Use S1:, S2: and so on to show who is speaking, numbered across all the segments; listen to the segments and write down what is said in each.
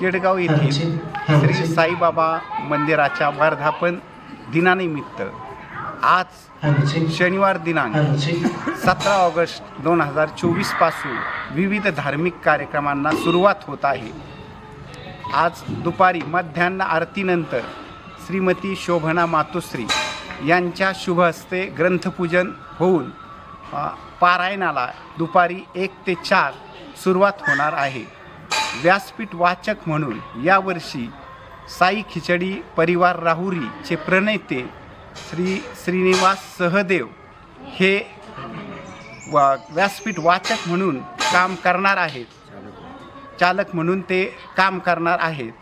S1: केडगाव येथील श्री साईबाबा मंदिराच्या वर्धापन दिनानिमित्त आज शनिवार दिनांक सतरा ऑगस्ट दोन हजार चोवीसपासून विविध धार्मिक कार्यक्रमांना सुरुवात होत आहे. आज दुपारी मध्यान्ह आरतीनंतर श्रीमती शोभना मातोश्री यांच्या शुभ हस्ते ग्रंथपूजन होऊन पारायणाला दुपारी एक ते चार सुरुवात होणार आहे. व्यासपीठ वाचक म्हणून यावर्षी साई खिचडी परिवार राहुरीचे प्रणेते श्री श्रीनिवास सहदेव हे वा व्यासपीठ वाचक म्हणून काम करणार आहेत. चालक म्हणून ते काम करणार आहेत.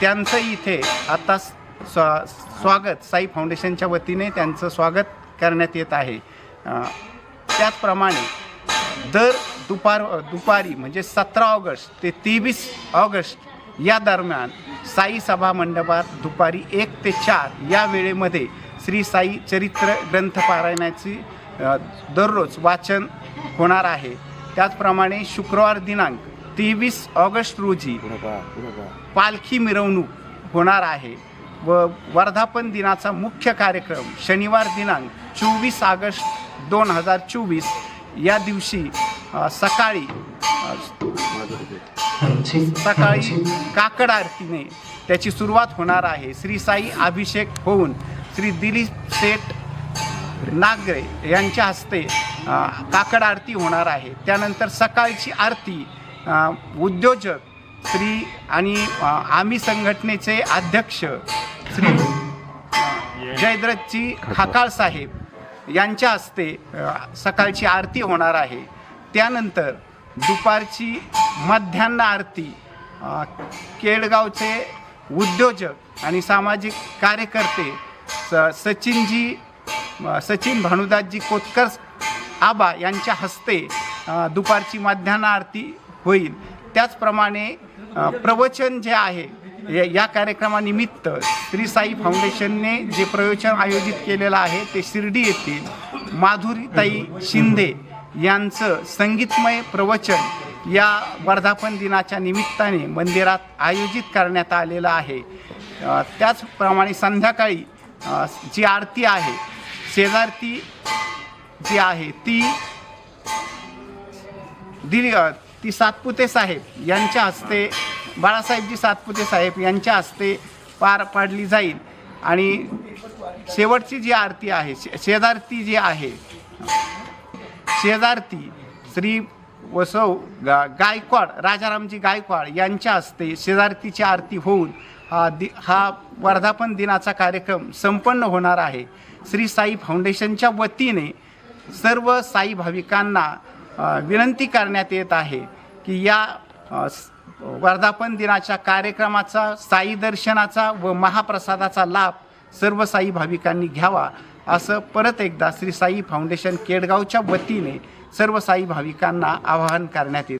S1: त्यांचं इथे आता स्वा स्वागत साई फाउंडेशनच्या वतीने त्यांचं स्वागत करण्यात येत आहे. त्याचप्रमाणे दर दुपार दुपारी म्हणजे सतरा ऑगस्ट ते तेवीस ऑगस्ट या दरम्यान साई सभा मंडपात दुपारी एक ते चार या वेळेमध्ये श्री साई चरित्र ग्रंथ पारायणाची दररोज वाचन होणार आहे. त्याचप्रमाणे शुक्रवार दिनांक तेवीस ऑगस्ट रोजी पालखी मिरवणूक होणार आहे व वर्धापन दिनाचा मुख्य कार्यक्रम शनिवार दिनांक चोवीस ऑगस्ट दोन हजार चोवीस या दिवशी सकाळी सकाळी काकड आरतीने त्याची सुरुवात होणार आहे. श्री साई अभिषेक होऊन श्री दिलीप सेठ नागरे यांच्या हस्ते काकड आरती होणार आहे. त्यानंतर सकाळची आरती उद्योजक श्री आणि आम्ही संघटनेचे अध्यक्ष श्री जयद्रथजी खाकाळ साहेब यांच्या हस्ते सकाळची आरती होणार आहे. त्यानंतर दुपारची मध्यान्ह आरती केळगावचे केडगावचे उद्योजक आणि सामाजिक कार्यकर्ते स सचिनजी सचिन भानुदासजी कोतकर आबा यांच्या हस्ते दुपारची मध्यान्ह आरती होईल. त्याचप्रमाणे प्रवचन जे आहे या- या कार्यक्रमानिमित्त श्री साई फाउंडेशनने जे प्रवचन आयोजित केलेलं आहे ते शिर्डी येथील माधुरीताई शिंदे यांचं संगीतमय प्रवचन या वर्धापन दिनाच्या निमित्ताने मंदिरात आयोजित करण्यात आलेलं आहे. त्याचप्रमाणे संध्याकाळी जी आरती आहे शेजारती जी आहे ती दिली ती सातपुते साहेब यांच्या हस्ते बाळासाहेबजी सातपुते साहेब यांच्या हस्ते पार पाडली जाईल. आणि शेवटची जी आरती आहे शे शेजारती जी आहे शेजारती श्री वसव गा गायकवाड राजारामजी गायकवाड यांच्या हस्ते शेजारतीची आरती होऊन हा दि हा वर्धापन दिनाचा कार्यक्रम संपन्न होणार आहे. श्री साई फाउंडेशनच्या वतीने सर्व साई भाविकांना विनंती करण्यात येत आहे की या वर्धापन दिनाच्या कार्यक्रमाचा साई दर्शनाचा व महाप्रसादाचा लाभ सर्व साई भाविकांनी घ्यावा असं परत एकदा श्री साई फाउंडेशन केडगावच्या वतीने सर्व साई भाविकांना आवाहन करण्यात येते